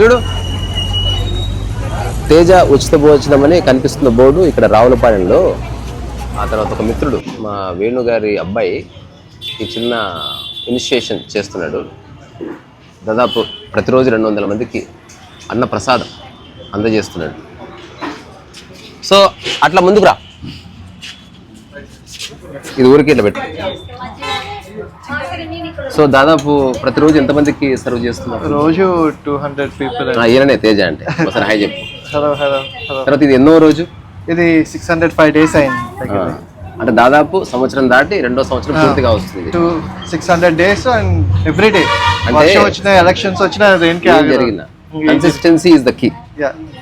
చూడు. తేజ ఉచిత భోజనం అని కనిపిస్తున్న బోర్డు ఇక్కడ రావులపాలెంలో ఆ తర్వాత ఒక మిత్రుడు మా వేణు గారి అబ్బాయి ఈ చిన్న ఇనిషియేషన్ చేస్తున్నాడు. దాదాపు ప్రతిరోజు రెండు వందల మందికి అన్న ప్రసాదం అందజేస్తున్నాడు. సో అట్లా ముందుకు రా. ఇది ఊరికి ఇట్లా పెట్టు. సో దాదాపు ప్రతిరోజు ఎంతమందికి సర్వ్ చేస్తున్నారు? రోజు టూ హండ్రెడ్ పీపుల్ ఈయననే తేజ అంటే. ఒకసారి హాయ్ చెప్పు. హలో హలో తర్వాత ఇది ఎన్నో రోజు? ఇది సిక్స్ హండ్రెడ్ ఫైవ్ డేస్ అయింది. అంటే దాదాపు సంవత్సరం దాటి రెండో సంవత్సరం పూర్తిగా వస్తుంది two six hundred days and every day. అంటే- వచ్చిన ఎలక్షన్స్ వచ్చినా దేనికి ఏం జరిగిందా? Consistency is the key.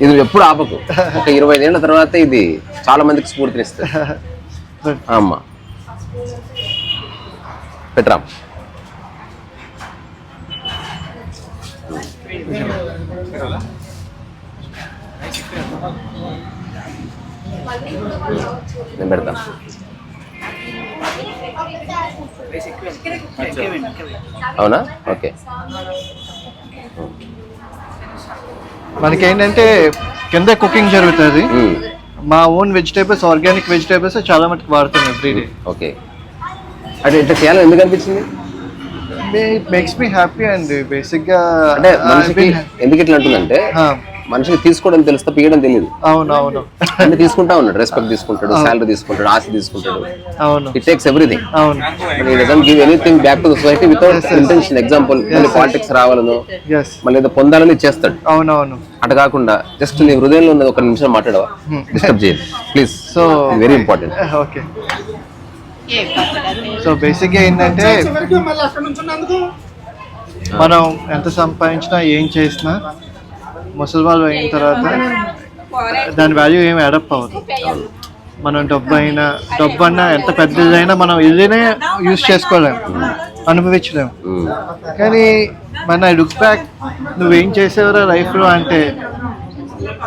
ఇది ఎప్పుడు ఆపకు. ఒక ఇరవై ఏళ్ళ తర్వాత ఇది చాలా మందికి స్ఫూర్తినిస్తుంది. అమ్మా. పెట్రామ్ నేను పెడతాను అవునా? ఓకే. మనకి ఏంటంటే కింద కుకింగ్ జరుగుతుంది. మా ఓన్ వెజిటేబుల్స్ ఆర్గానిక్ వెజిటేబుల్స్ చాలా మటుకు వాడతాం ఎవ్రీ డే ఓకే. అంటే ఇట్లా చేయాలని ఎందుకు అనిపించింది? మేక్స్ మీ హ్యాపీ అండ్ బేసిక్గా అంటే మనిషికి ఎందుకు ఇట్లా అంటుందంటే ఆ, మనిషికి తీసుకోవడం తెలుస్తా పీయడం తెలియదు అవును అవును అన్ని తీసుకుంటా ఉన్నాడు రెస్పెక్ట్ తీసుకుంటాడు శాలరీ తీసుకుంటాడు ఆస్తి తీసుకుంటాడు. అవును. ఇట్ టేక్స్ ఎవ్రీథింగ్ అవును. Doesn't give anything back to society without intention example మళ్ళీ పాలిటిక్స్ రావాలను మళ్ళీ ఏదో పొందాలని చేస్తాడు. అవును అవును అటు కాకుండా జస్ట్ నీ హృదయంలో ఉన్నది ఒక నిమిషం మాట్లాడవా? డిస్టర్బ్ చేయండి please so very important okay so బేసిక్గా ఏంటంటే మనం ఎంత సంపాదించినా ఏం చేసినా ముసలి వాళ్ళు అయిన తర్వాత దాని వాల్యూ ఏం అడప్ అవ్వదు. మనం డబ్బు అయినా డబ్బు అన్నా ఎంత పెద్దదైనా మనం ఇల్లునే యూజ్ చేసుకోలేము అనుభవించలేము కానీ మన లుక్ బ్యాక్ నువ్వేం చేసేవరా లైఫ్లో అంటే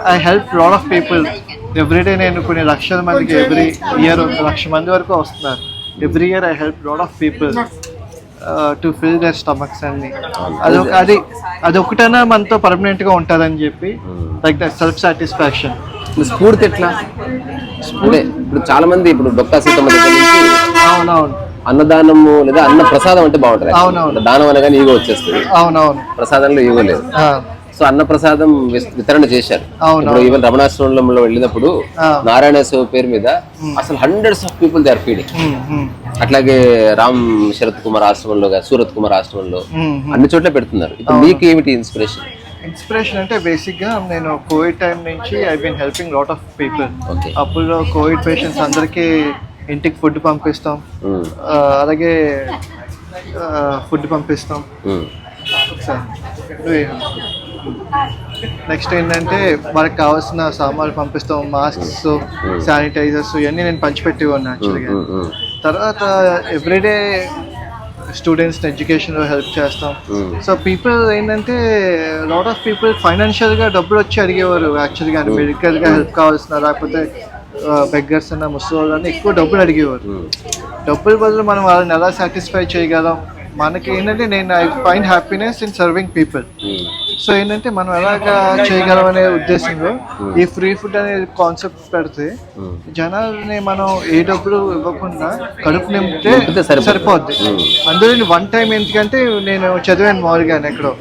I help lot of people everyday నేను కొన్ని లక్షల మందికి ఎవ్రీ ఇయర్ ఒక లక్ష మంది వరకు వస్తున్నారు. Every year I help lot of people to fill their stomachs అన్ని. అది అది అది ఒకటైనా మనతో పర్మనెంట్గా ఉంటుందని చెప్పి లైక్ దట్ సెల్ఫ్ సాటిస్ఫాక్షన్ స్ఫూర్తి ఎట్లా? అంటే ఇప్పుడు చాలా మంది ఇప్పుడు డొక్కా సీతమ్మ దగ్గర నుంచి అవునవును. అన్నదానము లేదా అన్న ప్రసాదం అంటే బాగుంటుంది అవునవును. దానం అనగానే ఈగో వచ్చేస్తుంది. అవునవును. ప్రసాదంలో ఈగో లేదు. సో అన్న ప్రసాదం విస్- వితరణ చేశారు. ఇప్పుడు ఈవెన్ రమణాశ్రమంలో వెళ్ళినప్పుడు. నారాయణ శివ పేరు మీద అసలు hundreds of people they are feeding అట్లాగే రామ్ శరత్ కుమార్ ఆశ్రమంలో సూరత్ కుమార్ ఆశ్రమంలో. అన్ని చోట్ల పెడుతున్నారు. ఇప్పుడు మీకు ఏమిటి ఇన్స్పిరేషన్ ఇన్స్పిరేషన్ అంటే బేసిక్గా నేను కోవిడ్ టైం నుంచి I been helping lot of people అప్పుడు కోవిడ్ పేషెంట్స్ అందరికీ ఇంటికి ఫుడ్ పంపిస్తాం. అలాగే ఫుడ్ పంపిస్తాం. నెక్స్ట్ ఏంటంటే వాళ్ళకి కావాల్సిన సామాన్లు పంపిస్తాం మాస్క్స్ శానిటైజర్స్ ఇవన్నీ నేను పంచిపెట్టి ఉన్నా యాక్చువల్గా తర్వాత ఎవ్రీడే స్టూడెంట్స్ని ఎడ్యుకేషన్లో హెల్ప్ చేస్తాం. సో పీపుల్ ఏంటంటే లాట్ ఆఫ్ పీపుల్ ఫైనాన్షియల్గా డబ్బులు వచ్చి అడిగేవారు యాక్చువల్గా మెడికల్గా హెల్ప్ కావాల్సిన లేకపోతే బెగ్గర్స్ అన్న ముసలి అని ఎక్కువ డబ్బులు అడిగేవారు. డబ్బుల బదులు మనం వాళ్ళని ఎలా సాటిస్ఫై చేయగలం? మనకి ఏంటంటే నేను I find happiness in serving people so ఏంటంటే మనం ఎలాగా చేయగలం అనే ఉద్దేశంలో ఈ ఫ్రీ ఫుడ్ అనే కాన్సెప్ట్ పెడితే జనాల్ని మనం ఏ డబ్బులు ఇవ్వకుండా కడుపు నింపితే. సరిపోద్ది. అందులో వన్ టైం ఎందుకంటే నేను చదివాను మామూలుగా ఎక్కడో.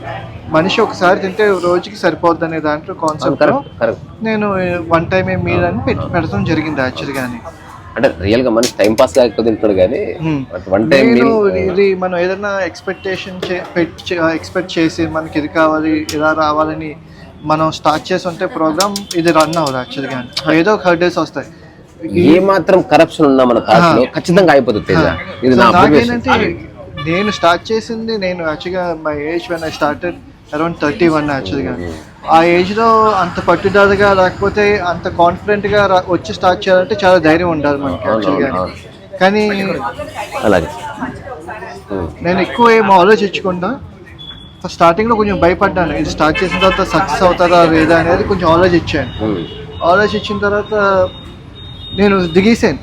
మనిషి ఒకసారి తింటే రోజుకి సరిపోద్ది అనే దాంట్లో కాన్సెప్ట్ నేను వన్ టైం ఏ మీల్ అని పెట్టి పెడతాం జరిగింది యాక్చువల్గా అంటే రియల్గా మనిషి టైం పాస్ కాకపోతే తింటాడు కానీ Hmm. వన్ టైం నేను ఇది మనం ఏదైనా ఎక్స్పెక్టేషన్ ఎక్స్పెక్ట్ చేసి మనకి ఇది కావాలి ఇలా రావాలని మనం స్టార్ట్ చేసి ఉంటే ప్రోగ్రామ్ ఇది రన్ అవ్వదు యాక్చువల్గా ఏదో ఒక హర్డేస్ వస్తాయి. ఏ మాత్రం కరప్షన్ ఉన్నా మన ఖచ్చితంగా అయిపోతుంది తేజ. ఇది నా నేను స్టార్ట్ చేసింది నేను యాక్చువల్గా my age when I started around thirty one యాక్చువల్గా ఆ ఏజ్లో అంత పట్టుదలగా లేకపోతే అంత కాన్ఫిడెంట్గా వచ్చి స్టార్ట్ చేయాలంటే చాలా ధైర్యం ఉండాలి మనకి యాక్చువల్గా. కానీ అలాగే. నేను ఎక్కువ ఏం ఆలోచించకుండా స్టార్టింగ్లో కొంచెం భయపడ్డాను ఇది స్టార్ట్ చేసిన తర్వాత సక్సెస్ అవుతారా లేదా అనేది కొంచెం ఆలోచించాను. ఆలోచించిన తర్వాత నేను దిగేసాను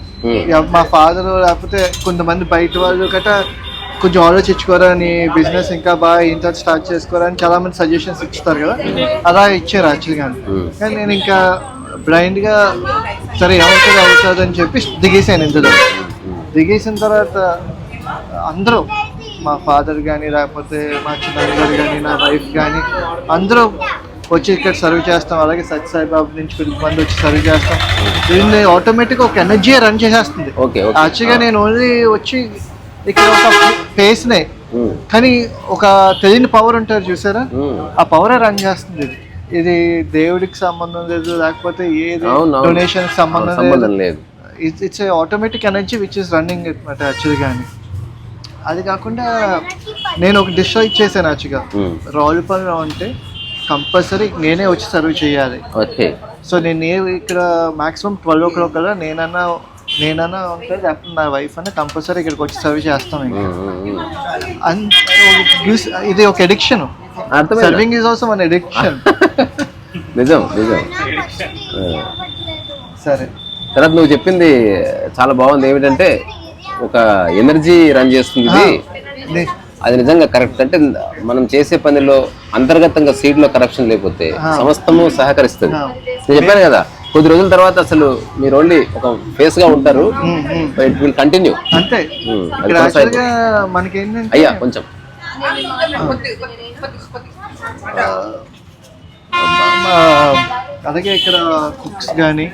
మా ఫాదర్ లేకపోతే కొంతమంది బయట వాళ్ళు గట్రా కొంచెం ఆలోచించుకోరా నీ బిజినెస్ ఇంకా బాగా ఇంత స్టార్ట్ చేసుకోరా అని చాలా మంది సజెషన్స్ ఇస్తారు కదా. అలా ఇచ్చారు యాక్చువల్గా కానీ నేను ఇంకా బ్లైండ్గా సరే ఏమవుతుంది అవుతుంది అని చెప్పి దిగేసాను ఇందులో దిగేసిన తర్వాత అందరూ మా ఫాదర్ కానీ లేకపోతే మా చిన్నగారు కానీ నా వైఫ్ కానీ అందరూ వచ్చి ఇక్కడ సర్వ్ చేస్తాం. అలాగే సత్య సాయిబాబు నుంచి కొంతమంది వచ్చి సర్వ్ చేస్తాం. దీన్ని ఆటోమేటిక్ ఒక ఎనర్జీ రన్ చేసేస్తుంది. యాక్చువల్గా నేను ఓన్లీ వచ్చి ఇక్కడ ఒక ఫేస్నే. ఉమ్, కానీ ఒక తెలియని పవర్ ఉంటారు చూసారా. ఆ పవర్ రన్ చేస్తుంది ఇది. ఇది దేవుడికి సంబంధం లేదు లేకపోతే ఏది అవును. డొనేషన్ సంబంధం లేదు. It's automatic energy which is running అనమాట యాక్చువల్గా అని అది కాకుండా నేను ఒక డిష్ ఇచ్చేసాను యాక్చువల్గా ఉమ్, రావులపల్లి అంటే కంపల్సరీ నేనే వచ్చి సర్వ్ చేయాలి. ఓకే. సో నేను ఏ- ఇక్కడ మాక్సిమం ట్వెల్వ్ ఓ క్లాక్ కల్లా నేనన్నా నేనన్నా ఉంటుంది లేకపోతే నా వైఫ్ అన్న కంపల్సరీ ఇక్కడికి వచ్చి సర్వ్ చేస్తాం ఇంకా. అన్- use- ఇది ఒక ఎడిక్షన్ అర్థమైందా? సర్వింగ్ ఈజ్ ఆల్సో మన ఎడిక్షన్ నిజం నిజం. ఆ. సరే. తర్వాత నువ్వు చెప్పింది చాలా బాగుంది. ఏమిటంటే ఒక ఎనర్జీ రన్ చేస్తుంది ఇది. నే- అది నిజంగా కరెక్ట్ అంటే మనం చేసే పనిలో అంతర్గతంగా సీడ్లో కరప్షన్ లేకపోతే సమస్తము సహకరిస్తుంది. నేను చెప్పాను కదా కొద్ది రోజుల తర్వాత అసలు మీరు ఓన్లీ ఒక ఫేస్గా ఉంటారు. ఇట్ విల్ కంటిన్యూ అంతే. అయ్యా కొంచెం. అలాగే ఇక్కడ కుక్స్ కానీ.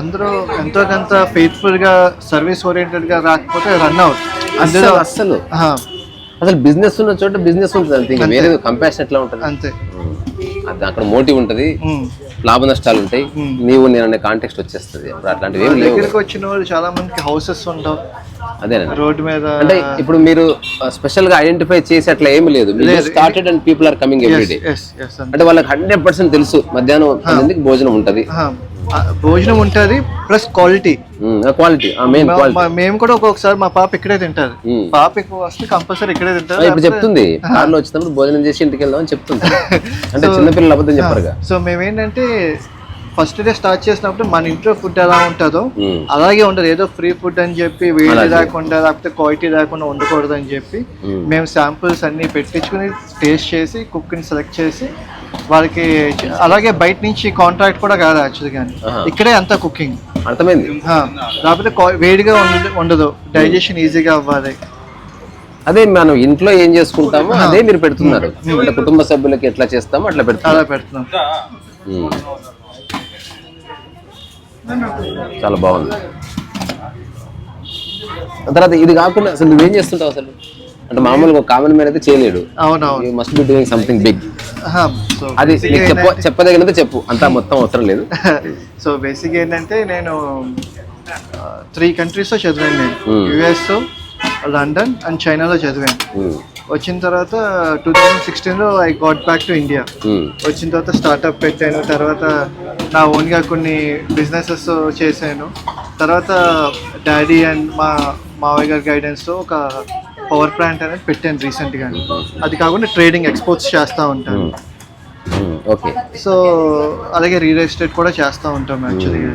అందరూ ఎంతో కొంత ఫెయిత్ఫుల్గా సర్వీస్ ఓరియంటెడ్గా రాకపోతే రన్ అవుట్ అస్సలు అస్సలు అసలు. బిజినెస్ ఉన్న చోట బిజినెస్ ఉంటుంది వేరే కంపాషన్ ఎట్లా ఉంటుంది? అంతే. అక్కడ మోటివ్ ఉంటది. లాభ నష్టాలు ఉంటాయి. నీవు నేను అనే కాంటెక్స్ట్ వచ్చేస్తుంది. అప్పుడు అట్లాంటివి ఏం లేవు. దగ్గరికి వచ్చిన వాళ్ళు చాలా మందికి హౌసెస్ ఉండవు. అదేనండి. రోడ్డు మీద అంటే ఇప్పుడు మీరు స్పెషల్గా ఐడెంటిఫై చేసి అట్లా ఏమి లేదు. Started and people are coming every day yes yes అంటే వాళ్ళకి హండ్రెడ్ పర్సెంట్ తెలుసు. మధ్యాహ్నం భోజనం ఉంటది. భోజనం ఉంటుంది plus quality quality main quality మేము కూడా ఒక్కొక్కసారి మా పాప ఇక్కడే తింటారు పాప వస్తే కంపల్సరీ ఇక్కడే తింటారు ఇప్పుడు చెప్తుంది కార్లో వచ్చినప్పుడు భోజనం చేసి ఇంటికి వెళ్దాం అని చెప్తుంది. అంటే చిన్నపిల్లలు అబద్ధం చెప్పరుగా. సో మేమేంటంటే ఫస్ట్ డే స్టార్ట్ చేసినప్పుడు మన ఇంట్లో ఫుడ్ ఎలా ఉంటుందో. అలాగే ఉండదు ఏదో ఫ్రీ ఫుడ్ అని చెప్పి వేడి లేకుండా లేకపోతే క్వాలిటీ లేకుండా ఉండకూడదు అని చెప్పి. మేము. శాంపుల్స్ అన్ని పెట్టించుకుని టేస్ట్ చేసి కుక్ని సెలెక్ట్ చేసి వాళ్ళకి అలాగే బయట నుంచి కాంట్రాక్ట్ కూడా కాదు యాక్చువల్గా. ఇక్కడే అంతా కుకింగ్. అర్థమైంది. లేకపోతే క్వా- వేడిగా ఉండదు డైజెషన్ ఈజీగా అవ్వాలి. అదే మనం ఇంట్లో ఏం చేసుకుంటామో అదే మీరు పెడుతున్నారు. అంటే కుటుంబ సభ్యులకి ఎట్లా చేస్తామో అట్లా అలా పెడుతున్నాం. చాలా బాగుంది. తర్వాత ఇది కాకుండా అసలు నువ్వేం చేస్తుంటావు అసలు? అంటే మామూలుగా ఒక కామన్ మ్యాన్ అయితే చేయలేడు. అవునవును. Must be doing something big అది చెప్ప చెప్పదగినది చెప్పు. అంతా మొత్తం అవసరం లేదు. సో బేసిక్ ఏంటంటే నేను త్రీ కంట్రీస్లో చదివాను నేను. Hmm. యుఎస్ లండన్ అండ్ చైనాలో చదివాను. ఉమ్, వచ్చిన తర్వాత టూ థౌజండ్ సిక్స్టీన్లో I got back to India వచ్చిన తర్వాత స్టార్ట్అప్ పెట్టాను. తర్వాత నా ఓన్గా కొన్ని బిజినెసెస్ చేశాను. తర్వాత డాడీ అండ్ మా మావయ్య గారి గైడెన్స్తో ఒక పవర్ ప్లాంట్ అనేది పెట్టాను రీసెంట్గా అది కాకుండా ట్రేడింగ్ ఎక్స్పోర్ట్స్ చేస్తూ ఉంటాను. ఓకే. సో అలాగే రియల్ ఎస్టేట్ కూడా చేస్తూ ఉంటాం యాక్చువల్గా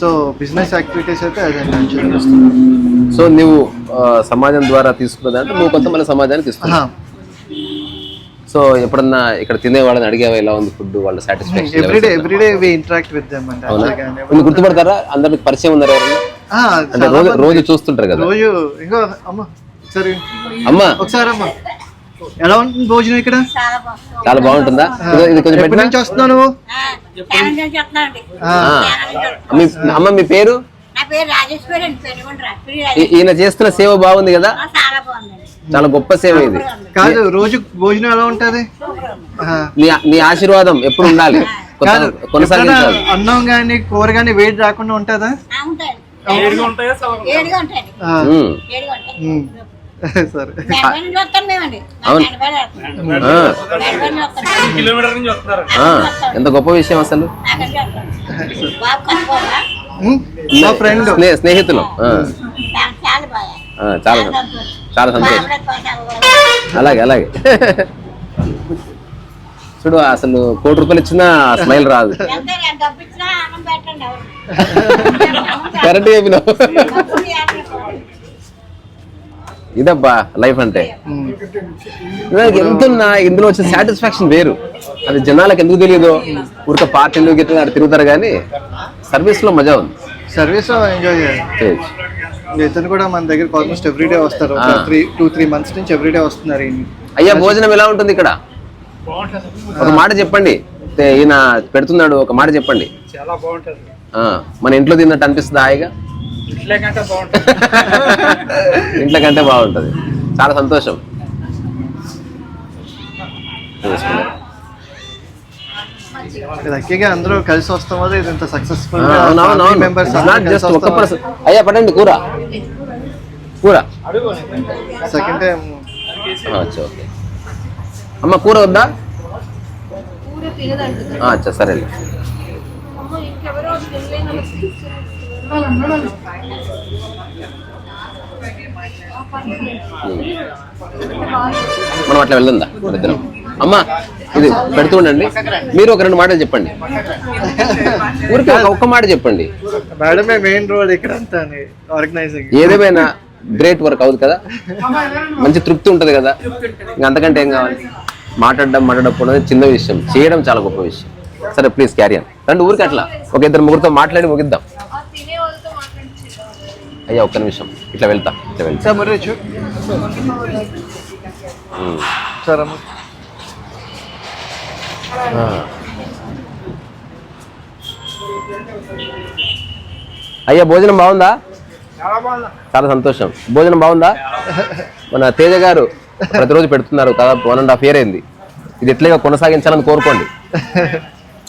సో బిజినెస్ యాక్టివిటీస్ అయితే అదే యాక్చువల్గా సో నువ్వు సమాజం ద్వారా తీసుకున్నదంటే నువ్వు కొంత మన సమాజానికి తీసుకున్నావు. సో ఎప్పుడన్నా ఇక్కడ తినే వాళ్ళని అడిగావా ఎలా ఉంది ఫుడ్? వాళ్ళ satisfaction everyday everyday we interact with them అండి నువ్వు గుర్తుపడతారా? అందరికి పరిచయం ఉన్నారు ఎవరన్నా? అంటే రోజు రోజు చూస్తుంటారు కదా. రోజు ఇంకో అమ్మ సరే. అమ్మా. ఒకసారి అమ్మ ఎలా ఉంటుంది భోజనం ఇక్కడ? చాలా బాగుంటుందా? ఇది కొంచెం ఎప్పటి పెట్టినా? నుంచి వస్తున్నావు నువ్వు? ఆ, మీ అమ్మ మీ పేరు? నా పేరు రాజేశ్వరి అండి పెనుగొండ శ్రీ ఈ- ఈయన చేస్తున్న సేవ బాగుంది కదా? చాలా బాగుందండి. చాలా గొప్ప సేవ ఇది. కాదు రోజు భోజనం ఎలా ఉంటది? ఆ, నీ ఆశీర్వాదం ఎప్పుడు ఉండాలి? కాదు కొనసాగించాలి. ఎప్పుడైనా అన్నం కానీ కూర కానీ వేడి రాకుండా ఉంటుందా? ఆ, ఉంటాయండి. ఏడుగా ఉంటాయండి. ఆ, ఉమ్, ఏడుగా ఉంటాయి. ఉమ్. సరే. అవును. ఎంత గొప్ప విషయం అసలు? మా ఫ్రెండ్. స్నేహితులు. ఆ, చాలా చాలా సంతోషం. అలాగే అలాగే. చూడు అసలు కోటి రూపాయలు ఇచ్చినా స్మైల్ రాదు. చెప్పినావు. ఎవరు ఇవ్వరు. ఇదబ్బా లైఫ్ అంటే. ఎంతున్నా ఇందులో వచ్చే సాటిస్ఫాక్షన్ వేరు. అది జనాలకు ఎందుకు తెలియదు? ఊరిక పార్టీలు గిట్ల ఆడ తిరుగుతారు కానీ సర్వీస్లో మజా ఉంది. సర్వీస్ ఎంజాయ్ చేయాలి. ఇతను కూడా మన దగ్గరికి ఆల్మోస్ట్ ఎవ్రీడే వస్తారు. త్రీ టూ త్రీ మంత్స్ నుంచి ఎవ్రీడే వస్తున్నారు అయ్యా భోజనం ఎలా ఉంటుంది ఇక్కడ? ఒక మాట చెప్పండి. ఈయన పెడుతున్నాడు ఒక మాట చెప్పండి. చాలా బాగుంటుంది. ఆ, మన ఇంట్లో తిన్నట్టు అనిపిస్తుంది హాయిగా? ఇట్లే కంటే బాగుంటుంది. చాలా సంతోషం. లక్కీగా అందరూ కలిసి వస్తాం వల్ల ఇది ఇంత సక్సెస్ఫుల్ మెంబర్స్ జస్ట్ ఒక్క పర్సన్ అయ్యా పడండి కూర. కూర. Second time okay. అమ్మ కూర వద్దా? అచ్చా సరే మనం అట్లా వెళ్దా ఇద్దరం. అమ్మా ఇది పెడుతూ ఉండండి. మీరు ఒక రెండు మాటలు చెప్పండి. ఊరికే ఒక- ఒక్క మాట చెప్పండి. మేడమే మెయిన్ రోడ్ ఇక్కడ అంతా ఆర్గనైజింగ్ ఏదేమైనా గ్రేట్ వర్క్ అవుతుంది కదా? మంచి తృప్తి ఉంటుంది కదా? ఇంకా అంతకంటే ఏం కావాలి? మాట్లాడడం మాట్లాడకపోవడం చిన్న విషయం. చేయడం చాలా గొప్ప విషయం. సరే ప్లీజ్ క్యారీ అన్ రండి ఊరికి అట్లా. ఒక ఇద్దరు ముగ్గురితో మాట్లాడి ముగిద్దాం. అయ్యా ఒక్క నిమిషం. ఇట్లా వెళ్తా ఇట్లా వెళ్తా. సార్ మరి. సార్. అయ్యా భోజనం బాగుందా? చాలా సంతోషం. భోజనం బాగుందా? మన తేజ గారు ప్రతిరోజు పెడుతున్నారు కదా వన్ అండ్ హాఫ్ ఇయర్ అయింది. ఇది ఎట్లగా కొనసాగించాలని కోరుకోండి.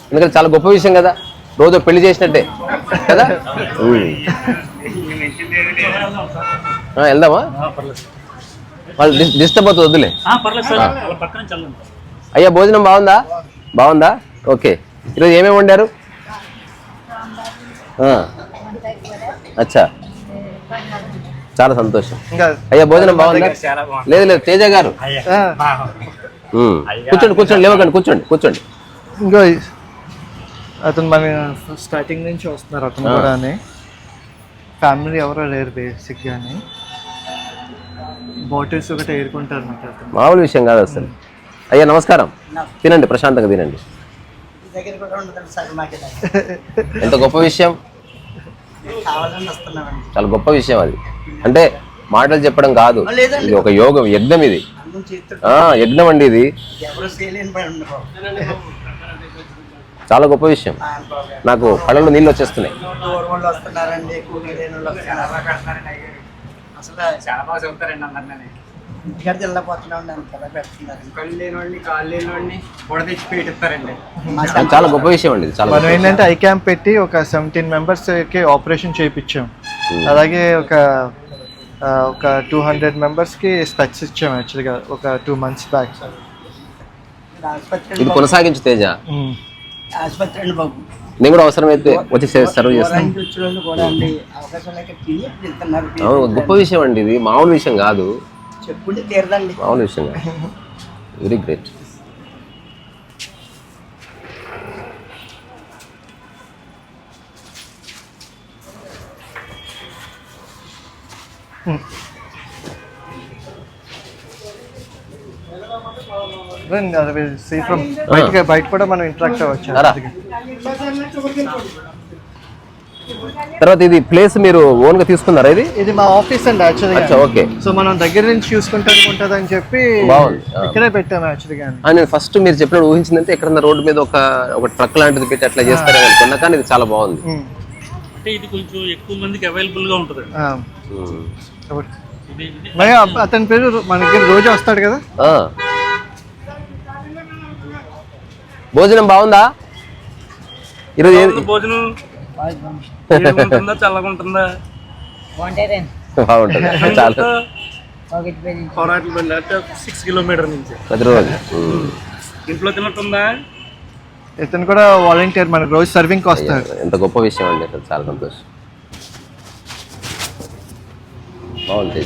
ఎందుకంటే చాలా గొప్ప విషయం కదా రోజు పెళ్ళి చేసినట్టే కదా? వెళ్దామా? వాళ్ళు డిస్- డిస్టర్బ్ అవుతుంది వద్దులే. అయ్యా భోజనం బాగుందా? బాగుందా? ఓకే. ఈరోజు ఏమేమి వండారు? ఆ. అచ్చా. చాలా సంతోషం. అయ్యా భోజనం బాగుందా? లేదు లేదు తేజ గారు. కూర్చోండి కూర్చోండి లేవకండి కూర్చోండి కూర్చోండి. ఇంకో అతను మన స్టార్టింగ్ నుంచి వస్తున్నారు అతను. కూడా ఫ్యామిలీ ఎవరో లేరు బేసిక్ గాని బాటిల్స్ ఒకటి ఏరుకుంటారు అతను. మామూలు విషయం కాదు అసలు. అయ్యా నమస్కారం. తినండి ప్రశాంతంగా తినండి. దగ్గర కూడా ఉండదు సార్ మాకు ఇలా. ఎంత గొప్ప విషయం. కావాలని వస్తున్నామండి చాలా గొప్ప విషయం అది. అంటే మాటలు చెప్పడం కాదు. లేదండి. ఇది ఒక యోగం యజ్ఞం ఇది. ఆ యజ్ఞం అండి ఇది. ఎవరు చేయలేని పని ఉంది బాబు చాలా గొప్ప విషయం. నాకు కళ్ళలో నీళ్ళు వచ్చేస్తున్నాయి. చాలా ఇంటికాడ గొప్ప విషయం అండి చాలా మనం. ఏంటంటే ఐ క్యాంప్ పెట్టి ఒక సెవెంటీన్ మెంబర్స్కి ఆపరేషన్ చేయించాం. అలాగే ఒక ఆ, ఒక టూ హండ్రెడ్ మెంబర్స్కి స్పెక్స్ ఇచ్చాం యాక్చువల్గా ఒక టూ మంత్స్ బ్యాక్ ఇది కొనసాగించు తేజ. ఆసుపత్రి అండి బాబు. నేను కూడా అవసరమైతే వచ్చి సర్వ్ చేస్తాను. అవును గొప్ప విషయం అండి ఇది. మామూలు విషయం కాదు. చెప్పుంటే తీరదండి. మామూలు విషయం కాదు. Very great. సీ ఫ్రమ్ బయట బయట కూడా మనం ఇంటరాక్ట్ అవ్వచ్చు. తర్వాత ఇది ప్లేస్ మీరు ఓన్గా తీసుకున్నారా ఇది? ఇది మా ఆఫీస్ అండి యాక్చువల్గా ఓకే సో మనం దగ్గర నుంచి చూసుకుంటే ఉంటుంది అని చెప్పి. ఇక్కడే పెట్టాము యాక్చువల్గా నేను ఫస్ట్ మీరు చెప్పినట్టు ఊహించిందంటే ఎక్కడన్నా రోడ్డు మీద ఒక ఒక ట్రక్ లాంటిది పెట్టి అట్లా చేస్తారేమో అనుకున్నా కానీ ఇది చాలా బాగుంది. అంటే ఇది కొంచెం ఎక్కువ మందికి అవైలబుల్గా ఉంటుంది. అతని పేరు రో- మన దగ్గర రోజు వస్తాడు కదా ఆ. భోజనం బాగుందా? ఈరోజు భోజనం. చల్లగా ఉంటుందా బాగుంటుంది. చాలా. సిక్స్ కిలోమీటర్ నుంచి. ప్రతిరోజు. ఇంట్లో ఇతను కూడా వాలంటీర్ మనకు రోజు సర్వింగ్కి వస్తాడు. ఎంత గొప్ప విషయం అండి అసలు. చాలా సంతోషం. బాగుంది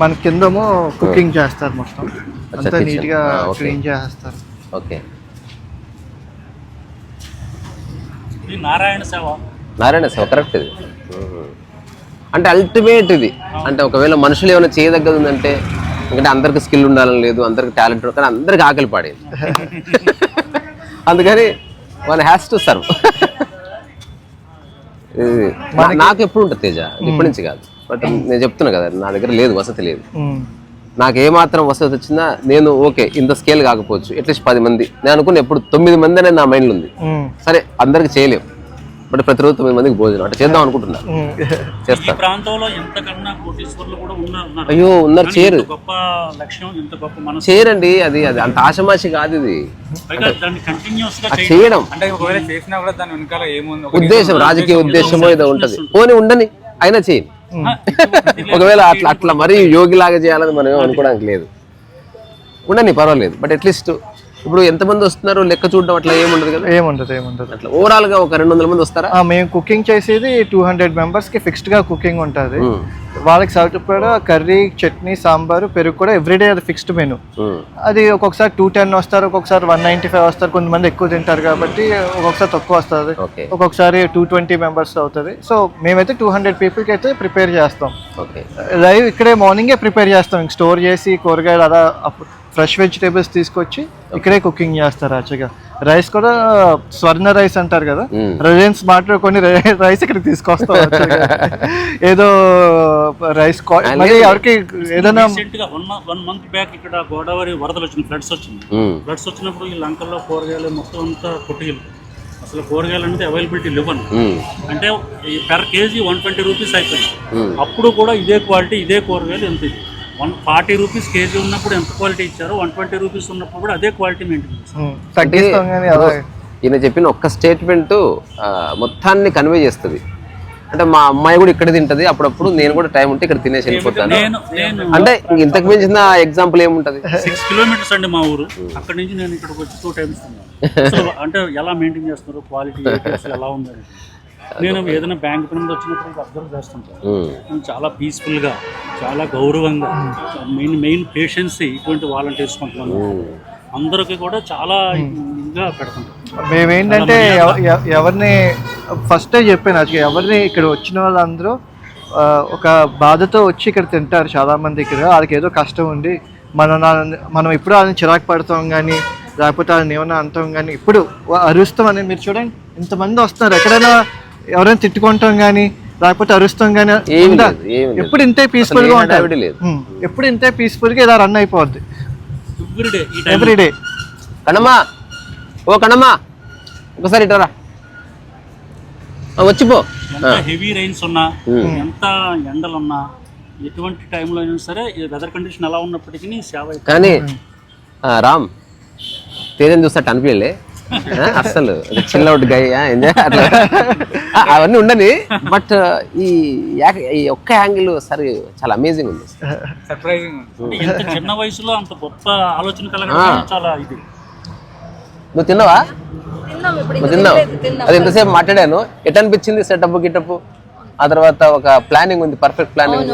మన కిందమో కుకింగ్ చేస్తారు మొత్తం. అంతా kitchen. నీట్గా ఆ, okay. క్లీన్ చేస్తారు. ఓకే. ఇది నారాయణ సేవ. నారాయణ సేవ కరెక్ట్ ఇది. అంటే అల్టిమేట్ ఇది. అంటే ఒకవేళ మనుషులు ఏమైనా చేయదగ్గది ఉందంటే ఎందుకంటే అందరికి స్కిల్ ఉండాలని లేదు అందరికి టాలెంట్ కానీ అందరికి ఆకలి పాడేది. అందుకని వన్ హ్యాస్ టు సర్వ్ నాకు ఎప్పుడు ఉంటుంది తేజ? ఇప్పటి నుంచి కాదు. బట్ నేను చెప్తున్నా కదా నా దగ్గర లేదు వసతి లేదు. నాకు ఏ మాత్రం వసతి వచ్చినా నేను ఓకే ఇంత స్కేల్ కాకపోవచ్చు అట్లీస్ట్ పది మంది. నేను అనుకున్న ఎప్పుడు తొమ్మిది మంది అనేది నా మైండ్లో ఉంది. సరే అందరికి చేయలేం. బట్ ప్రతిరోజు తొమ్మిది మందికి భోజనం. అంటే చేద్దాం అనుకుంటున్నా. చేస్తా. ప్రాంతంలో ఎంతకన్నా కోటీశ్వర్లు కూడా ఉన్నారు ఉన్నారు. అయ్యో ఉన్నారు కానీ చేయరు. ఇంత గొప్ప లక్ష్యం ఇంత గొప్ప మనసు. చేయరండి అది అది అంత ఆశమాషి కాదు ఇది. పైగా దాన్ని కంటిన్యూస్గా అది చేయడం. అంటే ఒకవేళ చేసినా కూడా దాని వెనకాల ఏముంది? ఒక ఉద్దేశం రాజకీయ ఉద్దేశమో ఏదో ఉంటది. పోనీ ఉండని అయినా చేయండి. ఒకవేళ అట్లా అట్లా మరీ యోగిలాగా చేయాలని మనం అనుకోవడానికి లేదు. ఉండని పర్వాలేదు. బట్ అట్లీస్ట్ ఇప్పుడు ఎంతమంది వస్తున్నారు? లెక్క చూడడం అట్లా ఏముండదు కదా. ఏముండదు ఏముండదు. అట్లా ఓవరాల్గా ఒక రెండు వందల మంది వస్తారా? ఆ, మేము కుకింగ్ చేసేది టూ హండ్రెడ్ మెంబర్స్కి ఫిక్స్డ్గా కుకింగ్ ఉంటుంది. వాళ్ళకి సరిపడా కర్రీ చట్నీ సాంబారు పెరుగు కూడా ఎవ్రీడే అది ఫిక్స్డ్ మెనూ ఉమ్, అది ఒక్కొక్కసారి టూ టెన్ వస్తారు ఒక్కొక్కసారి వన్ నైంటీ ఫైవ్ వస్తారు కొంతమంది ఎక్కువ తింటారు కాబట్టి ఒక్కొక్కసారి తక్కువ వస్తుంది. ఒక్కొక్కసారి టూ ట్వంటీ మెంబర్స్ అవుతుంది. సో మేమైతే టూ హండ్రెడ్ పీపుల్కి అయితే ప్రిపేర్ చేస్తాం. లైవ్ ఇక్కడే మార్నింగే ప్రిపేర్ చేస్తాం. ఇంక స్టోర్ చేసి కూరగాయలు అలా ఫ్రెష్ వెజిటేబుల్స్ తీసుకొచ్చి ఇక్కడే కుకింగ్ చేస్తారు యాక్చువల్గా రైస్ కూడా స్వర్ణ రైస్ అంటారు కదా. రిలయన్స్ మాట్లాడు కొన్ని రైస్ ఇక్కడికి తీసుకొస్తాం. ఏదో రైస్ మరి ఎవరికి ఏదైనా వన్ మంత్ బ్యాక్ ఇక్కడ గోదావరి వరదలు వచ్చింది ఫ్లడ్స్ వచ్చింది. ఫ్లడ్స్ వచ్చినప్పుడు ఈ లంకల్లో కూరగాయలు మొత్తం అంతా కొట్టుకెళ్ళి అసలు కూరగాయలు అనేది అవైలబిలిటీ లేవను. అంటే per KG one twenty rupees అయిపోయింది. అప్పుడు కూడా ఇదే క్వాలిటీ ఇదే కూరగాయలు ఎంత ఇది వన్ ఫార్టీ రూపీస్ కేజీ ఉన్నప్పుడు ఎంత క్వాలిటీ ఇచ్చారో వన్ ట్వంటీ రూపీస్ ఉన్నప్పుడు కూడా అదే క్వాలిటీ మెయింటైన్ ఈయన చెప్పిన ఒక్క స్టేట్మెంట్ మొత్తాన్ని కన్వే చేస్తుంది. అంటే మా అమ్మాయి కూడా ఇక్కడ తింటది అప్పుడప్పుడు నేను కూడా టైం ఉంటే ఇక్కడ తినేసి వెళ్ళిపోతాను. నేను నేను అంటే ఇంతకు మించిన ఎగ్జాంపుల్ ఏముంటది? సిక్స్ కిలోమీటర్స్ అండి మా ఊరు. అక్కడ నుంచి నేను ఇక్కడికి వచ్చి టూ టైమ్స్ అంటే ఎలా మెయింటైన్ చేస్తున్నారు? క్వాలిటీ ఎలా ఉందని నేను ఏదైనా బ్యాంక్ పని మీద వచ్చినప్పుడు ఇది అబ్జర్వ్ చేస్తుంటాను. చాలా పీస్ఫుల్గా చాలా గౌరవంగా మెయిన్ మెయిన్ పేషెన్స్ ఇటువంటి వాలంటీర్స్ కొంతమంది అందరికీ కూడా చాలా ఇదిగా పెడుతుంటారు మేమేంటంటే ఎవ- ఎవ- ఎవరిని ఫస్టే చెప్పాను అది ఎవరిని ఇక్కడ వచ్చిన వాళ్ళందరూ ఒక బాధతో వచ్చి ఇక్కడ తింటారు చాలా మంది ఇక్కడ. వాళ్ళకి ఏదో కష్టం ఉంది మనం మనం ఎప్పుడు వాళ్ళని చిరాకు పడతాం కానీ లేకపోతే వాళ్ళని ఏమైనా అంటాం కానీ ఇప్పుడు అరుస్తాం అని మీరు చూడండి. ఇంతమంది వస్తున్నారు. ఎక్కడైనా ఎవరైనా తిట్టుకుంటాం కానీ లేకపోతే అరుస్తాం కానీ. ఎప్పుడు ఇంతే పీస్ఫుల్గా. ఉమ్, ఎప్పుడు ఇంతే పీస్ఫుల్గా ఇలా రన్ అయిపోద్ది. ఎవ్రీడే కణమ్మా ఓ కణమ్మా ఒకసారి ఇటరా వచ్చిపో ఎంత హెవీ రైన్స్ ఉన్నా ఎంత ఎండలు ఉన్నా ఎటువంటి టైంలో అయినా సరే వెదర్ కండిషన్ ఎలా ఉన్నప్పటికీ సేవ కానీ ఆ, రామ్ తేజని చూస్తే అనిపించలే. అస్సలు. గై ఎంజాయ్ అట్లా. అవన్నీ ఉండని బట్ ఈ యాక్- ఈ ఒక్క యాంగిల్ సరే చాలా అమేజింగ్ ఉంది. సర్ప్రైజింగ్ అంటే ఎంత చిన్న వయసులో అంత గొప్ప ఆలోచన కలగడం చాలా ఇది. నువ్వు తిన్నావా? నువ్వు తిన్నావు? అది ఎంతసేపు మాట్లాడాను. ఎట్ అనిపించింది సెటప్ గిటప్ ఆ తర్వాత ఒక ప్లానింగ్ ఉంది పర్ఫెక్ట్ ప్లానింగ్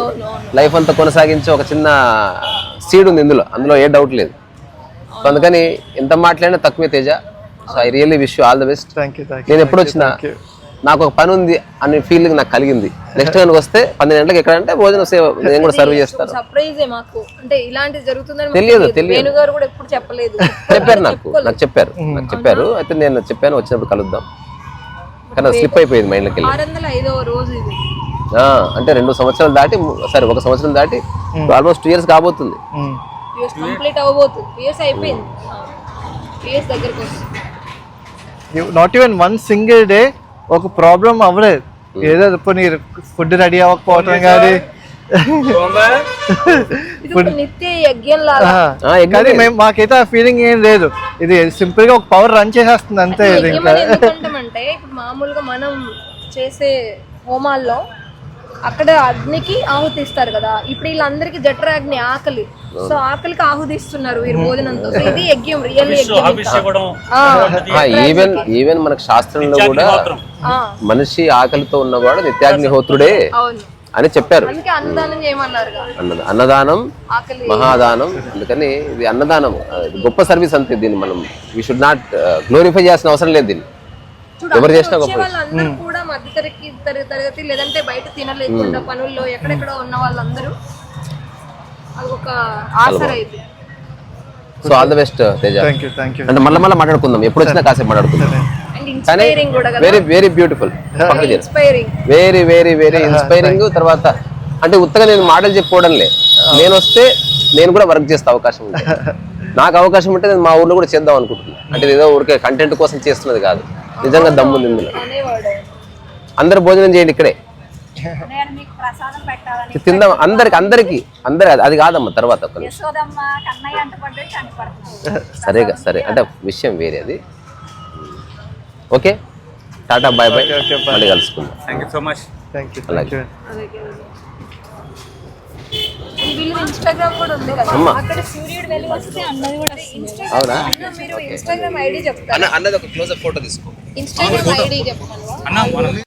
లైఫ్ అంతా కొనసాగించి ఒక చిన్న సీడ్ ఉంది ఇందులో. అందులో ఏ డౌట్ లేదు. సో అందుకని ఎంత మాట్లాడినా తక్కువే Teja. So I really wish you all the best thank you thank నేను ఎప్పుడు వచ్చినా నాకు ఒక పని ఉంది అనే ఫీలింగ్ నాకు కలిగింది. నెక్స్ట్ కనుక వస్తే పన్నెండు గంటలకు ఎక్కడంటే భోజనం సేవ నేను కూడా సర్వ్ చేస్తాను. సర్ప్రైజే మాకు. అంటే ఇలాంటిది జరుగుతుందని తెలియదు, తెలియదు. గారు కూడా ఎప్పుడు చెప్పలేదు. చెప్పారు నాకు నాకు చెప్పారు నాకు చెప్పారు. అయితే నేను చెప్పాను వచ్చినప్పుడు కలుద్దాం. కానీ స్లిప్ అయిపోయింది మైండ్లోకి వెళ్ళి రోజు ఇది. ఆ, అంటే రెండు సంవత్సరాలు దాటి సారీ ఒక సంవత్సరం దాటి ఆల్మోస్ట్ టూ ఇయర్స్ కాబోతుంది. కంప్లీట్ అవ్వబోతుంది. యూఎస్ అయిపోయింది. యూఎస్ దగ్గరకు వస్తుంది. Not even one single day ఒక ప్రాబ్లం అవ్వలేదు. ఏదో పోనీ ఫుడ్ రెడీ అవ్వకపోవటం కానీ మేము మాకైతే ఆ ఫీలింగ్ ఏం లేదు. ఇది సింపుల్గా ఒక పవర్ రన్ చేసేస్తుంది అంతే ఇది ఇంకా. మామూలుగా మనం చేసే హోమాల్లో అక్కడ అగ్నికి ఆహుతి ఇస్తారు కదా. ఇప్పుడు వీళ్ళందరికీ జఠరాగ్ని ఆకలి. సో ఆకలికి ఆహుతి ఇస్తున్నారు వీరు భోజనంతో. సో ఇది యజ్ఞం రియల్ యజ్ఞం ఈవెన్ ఈవెన్ మనకు శాస్త్రంలో కూడా మనిషి ఆకలితో ఉన్నవాడు నిత్యాగ్నిహోత్రుడే అవును. అని చెప్పారు. అందుకే అన్నదానం అన్నదానం ఆకలి. మహాదానం అందుకని ఇది అన్నదానం. గొప్ప సర్వీస్ అంతే దీన్ని మనం. వీ షుడ్ నాట్ గ్లోరిఫై చేయాల్సిన అవసరం లేదు దీన్ని. ఎవరు చేసినా గొప్ప వాళ్ళందరూ కూడా మధ్యతరగతి తరగతి తరగతి లేదంటే బయట తినలేకుండా పనుల్లో ఎక్కడెక్కడ ఉన్న వాళ్ళందరూ అది ఒక ఆసర ఇది. So all the best Teja. అంటే మళ్ళీ మళ్ళీ మాట్లాడుకుందాం. ఎప్పుడు వచ్చినా కాసేపు మాట్లాడుకుందాం. అండ్ కానీ ఇన్స్పైరింగ్ కూడా కదా. Very very beautiful very very very inspiring తర్వాత అంటే ఉత్తగా నేను మాటలు చెప్పుకోవడం లే నేను వస్తే నేను కూడా వర్క్ చేస్తే అవకాశం ఉంది. నాకు అవకాశం ఉంటే నేను మా ఊర్లో కూడా చేద్దాం అనుకుంటున్నాను అంటే ఏదో ఊరికే కంటెంట్ కోసం చేస్తున్నది కాదు. నిజంగా దమ్ముంది ఇందులో. అందరు భోజనం చేయండి ఇక్కడే. తిందాం. అందరికి అందరికి అందరి అది కాదమ్మా తర్వాత ఒక నిమిషం. యశోదమ్మ కన్నయ్య అంట పడ్డే చనిపడుతుంది సరేగా సరే. అంటే విషయం వేరే అది. ఓకే? Tata bye bye. మళ్ళీ కలుసుకుందాం. Thank you so much thank you thank you వీళ్ళు ఇన్స్టాగ్రామ్ కూడా ఉంది కదా. అమ్మా. అక్కడ సూర్యుడు వెళ్ళి వస్తే అన్నది కూడా ఇన్స్టాగ్రామ్ అవునా? అన్న మీరు ఇన్స్టాగ్రామ్ ఐడి చెప్తారు. అన్న అన్నది ఒక క్లోజ్ ఫోటో తీసుకో. ఇన్స్టాగ్రామ్ ఐడి చెప్పమను అన్న మనం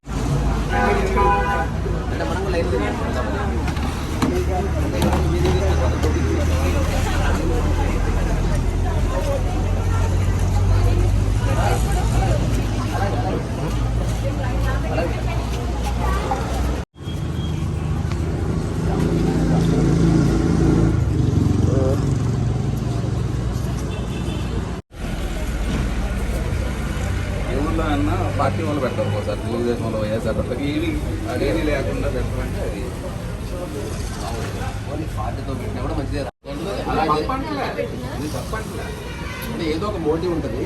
ఎవరిలో అన్నా పార్టీ వాళ్ళు పెడతారు ఒకసారి తెలుగుదేశంలో వైఎస్ఆర్ పెడతారు ఏది అదేది లేకుండా పెట్టమంటే అది పార్టీతో పెట్టినా కూడా మంచిదే. ఇది తప్పంటలే. అంటే ఏదో ఒక మోటివ్ ఉంటుంది.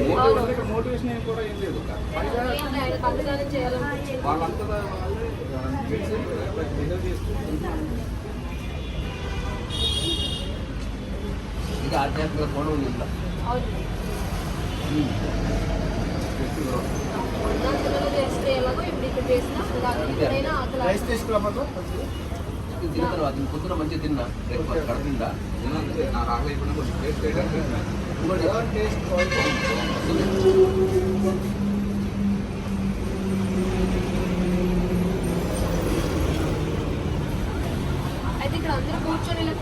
మోటివేషన్ ఏం కూడా ఏం లేదు. వాళ్ళంతా వాళ్ళే బిహేవ్ చేసుకుంటారు ఇది ఆధ్యాత్మిక కోణం ఉంది ఇందులో. చేస్తే ఎలాగో ఇప్పుడు ఇక్కడ చేసినా ఎప్పుడైనా ఆకలి తిన్న తర్వాత పొద్దున మంచిగా తిన్నా బ్రేక్ఫాస్ట్ కడుతుందా నాకు ఆకలి అయిపోయినా కొంచెం టేస్ట్ చేయడానికి అయితే ఇక్కడ అందరూ కూర్చొని ఇలా